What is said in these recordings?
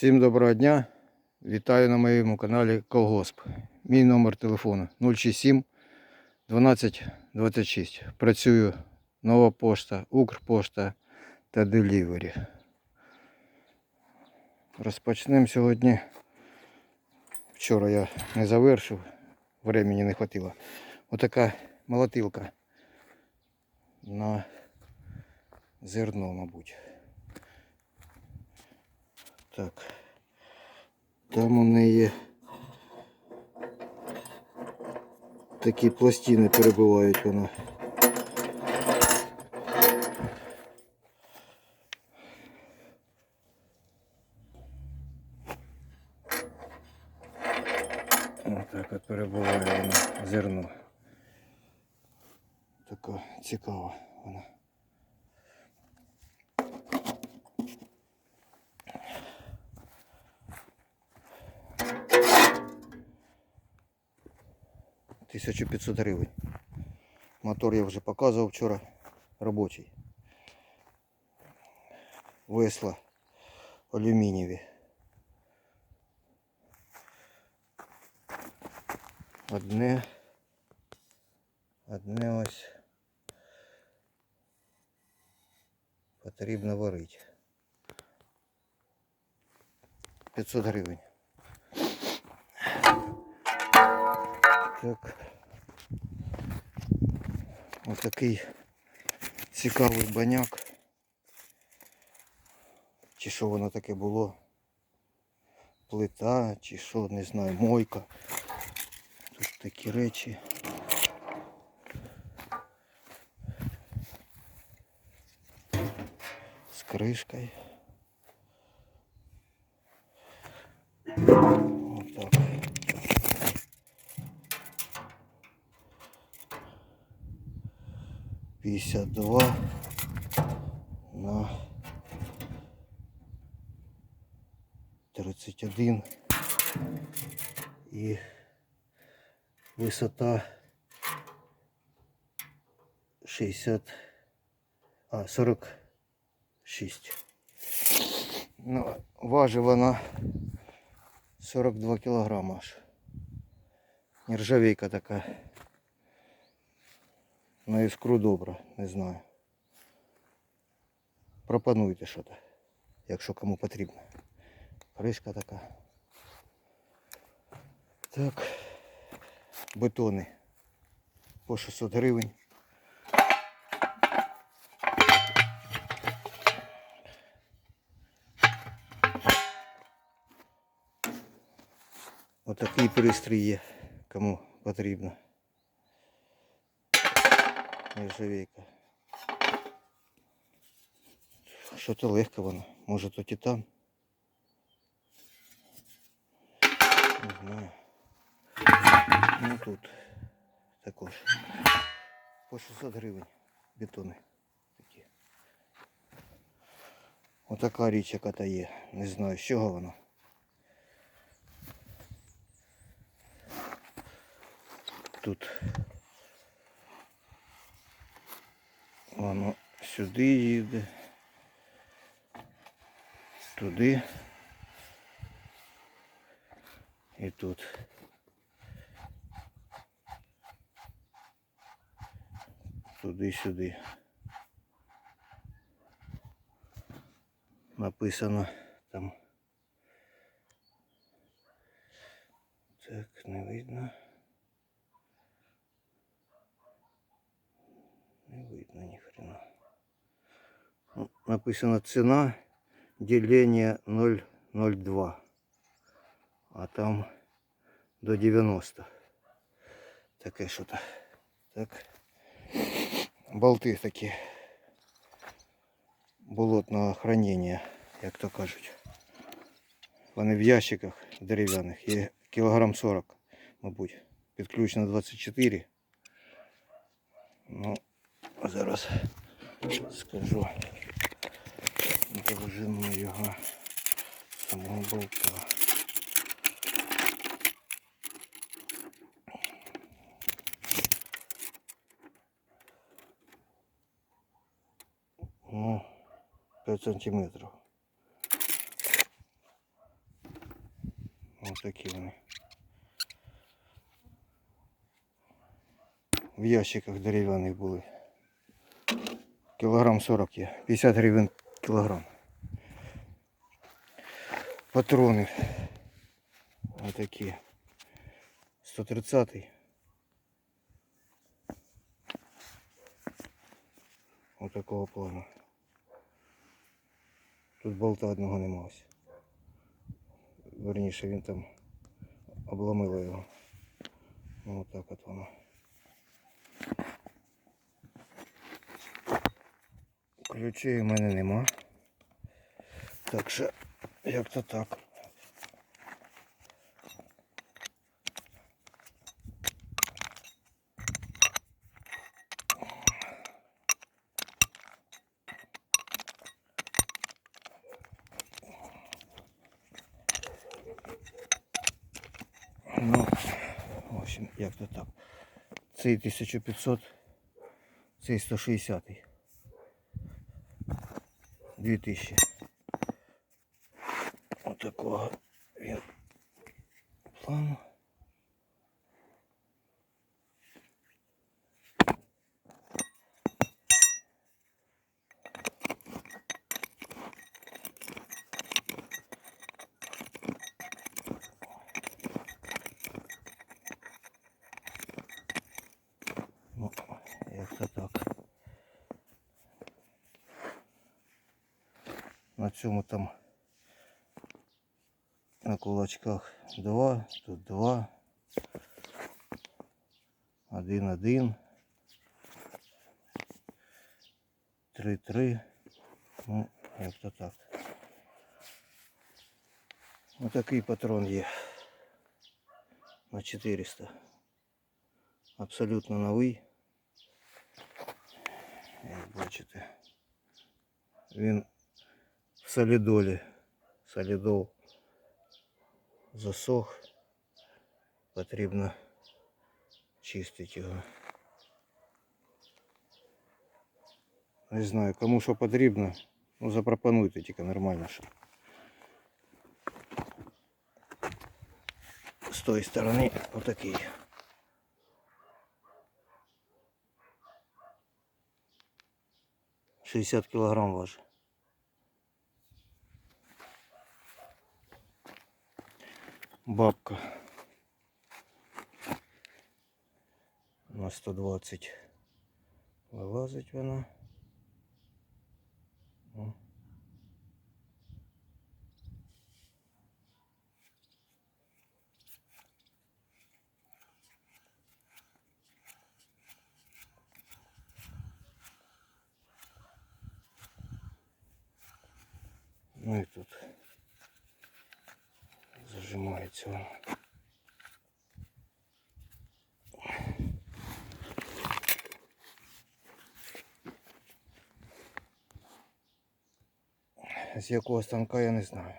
Всім доброго дня. Вітаю на моєму каналі Колгосп. Мій номер телефону 067 12 26. Працюю нова пошта, Укрпошта та Делівері. Розпочнемо сьогодні. Вчора я не завершив, времени не хватило. Отака молотилка на зерно, мабуть. Так. Там у неї такі пластини перебувають вона. Отак от перебуває вона зерно. Така цікава вона. Тисячу 500 гривень. Мотор я вже показував вчора. Робочий. Весла алюмінієві. Одне. Одне ось. Потрібно варити. 500 гривень. Так. Ось такий цікавий баняк. Чи що воно таке було? Плита, чи що, не знаю, мойка. Тут такі речі. З кришкою. 52 на 31 і висота 60, а 46. Ну, важив вона 42 кілограма аж. Нержавейка така на іскру добра, не знаю. Пропонуйте що то, якщо кому потрібно. Кришка така. Так. Бетони по 600 гривень. Отакий пристрій є, кому потрібно. Нержавейка. Що то легко воно. Може то титан. Не знаю. Ну тут також. По 600 гривень бетони такі. Отака річ, яка та є. Не знаю, з чого вона. Тут воно сюди їде. Туди. І тут. Туди-сюди. Написано там. Так, не видно. Не видно ні хрена. Написано ціна делення 0,02. А там до 90. Таке що то. Так. Болти такі. Болотного хранення, як то кажуть. Вони в ящиках дерев'яних. Є кілограм 40, мабуть. Підключено 24. Ну, зараз скажу довжину його самого болта. Ну, 5 сантиметрів. Ось такі вони. В ящиках дерев'яних були. Кілограм 40 є. 50 гривень кілограм. Патрони. Ось такі. 130 Ось такого плану. Тут болта одного нема ось. Верніше він там обломило його. Ну отак от воно. Ключей у мене нема. Так що як то так. Ну, в общем, як то так. Цей 1500, цей 160. 2000. Отакого він плану. Ну, як то так. На цьому там на кулачках два, тут два. Один, один. Три, три. Ну, як то так. Ось такий патрон є. На 400. Абсолютно новий. Як бачите. Він в солідолі. Солідол засох. Потрібно чистити його. Не знаю, кому що потрібно. Ну запропонуйте тільки нормально. Що. З тої сторони отакий. Шестьдесят килограмм важит. Бабка на 120 вилазить вона. О. Ну і тут зажимається воно. З якого станка я не знаю.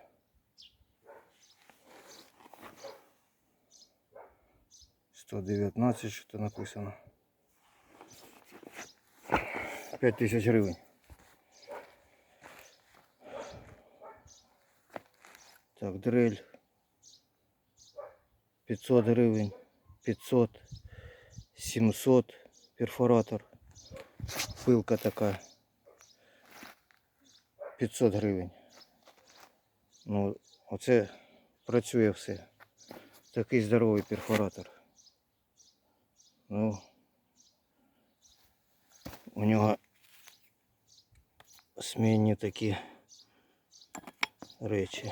Сто дев'ятнадцять, що то написано. П'ять тисяч гривень. Так, дрель 500 гривень, 500, 700, перфоратор, пилка така 500 гривень. Ну, оце працює все. Такий здоровий перфоратор. Ну, у нього смінні такі речі.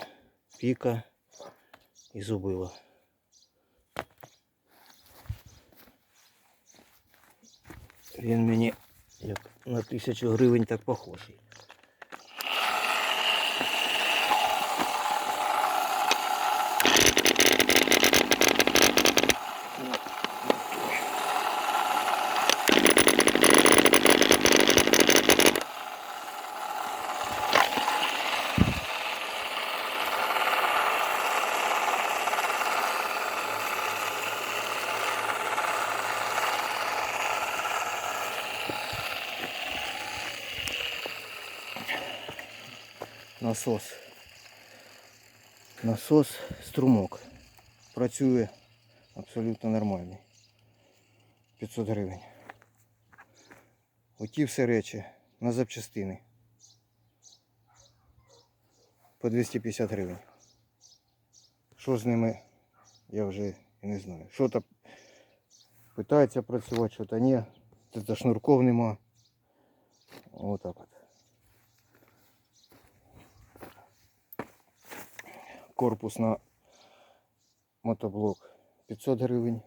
Піка і зубила. Він мені як на тисячу гривень так похожий. Насос. Насос струмок. працює абсолютно нормальний. 500 гривень. Оті все речі на запчастини. По 250 гривень. Що з ними, я вже і не знаю. Що то питається працювати, що то ні. Тут шнурков нема. Отак от. Корпус на мотоблок 500 гривень.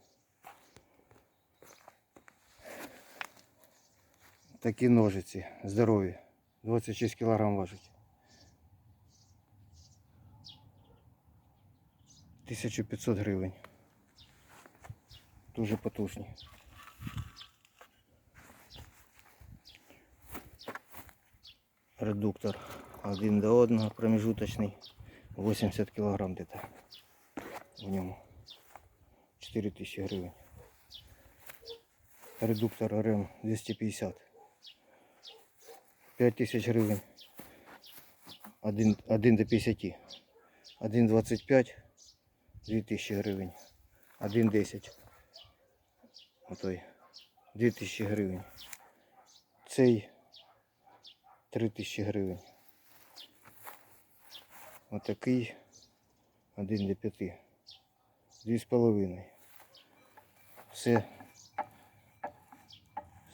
Такі ножиці здорові. 26 кг важить. 1500 гривень. Дуже потужні. Редуктор один до одного промежуточный 80 килограмм где-то в ньому. 4000 гривень. Редуктор РМ 250 5000 гривень. 1, 1 до 50 1,25 2000 гривень. 1,10 отой. 2000 гривень. Цей. 3000 гривень Отакий 1 до 5. Дві з половиною. Все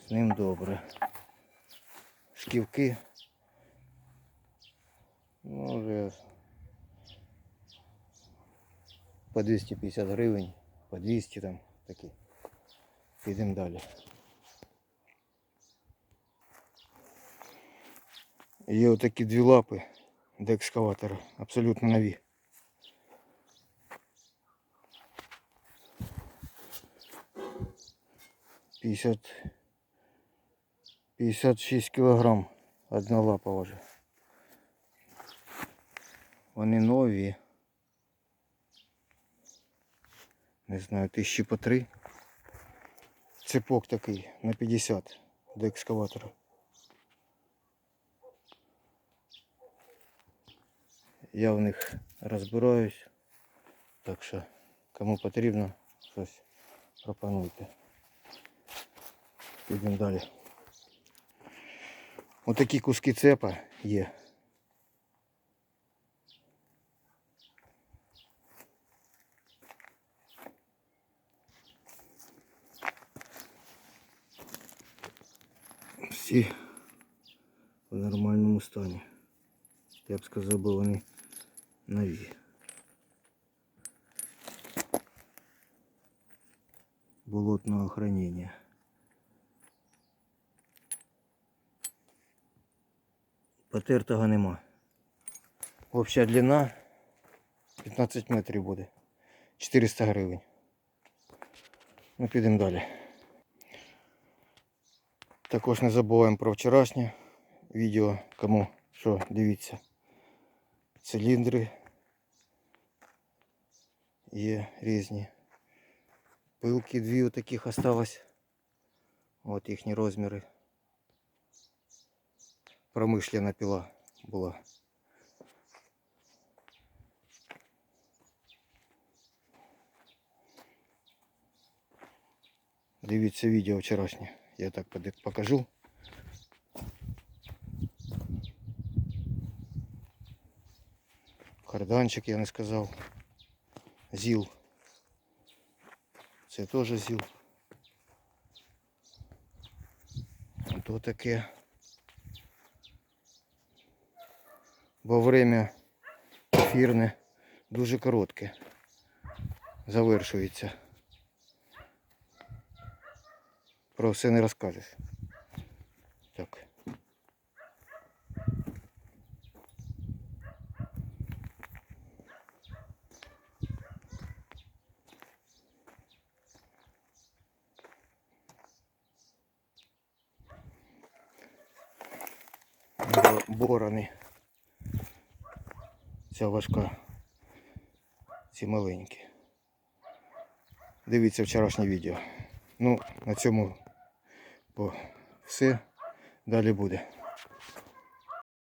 з ним добре. Шківки. Може по 250 гривень, по 200 там такі. Підемо далі. Є отакі дві лапи до екскаватора. Абсолютно нові. П'ятдесят 56 кілограм одна лапа вже. Вони нові. Не знаю, тисячі по три. Цепок такий на 50 до екскаватора. Я в них розбираюсь. Так що, кому потрібно, щось пропонуйте. Підемо далі. Отакі куски цепа є. Всі в нормальному стані. Я б сказав, бо вони нові. Болотного хранения. Потертого нема. Обща длина 15 метрів буде. 400 гривень. Ну, підемо далі. Також не забуваємо про вчорашнє відео, кому що дивіться. Циліндри є різні. Пилки дві отаких осталось. От їхні розміри. Промишлена пила була. Дивіться відео вчорашнє. Я так поди- покажу. Карданчик я не сказав. Зіл. Це теж зіл. То таке. Бо время ефірне дуже коротке. Завершується. Про все не розкажеш. Так. Борони. Ця важка. Ці маленькі. Дивіться вчорашнє відео. Ну, на цьому все. Далі буде.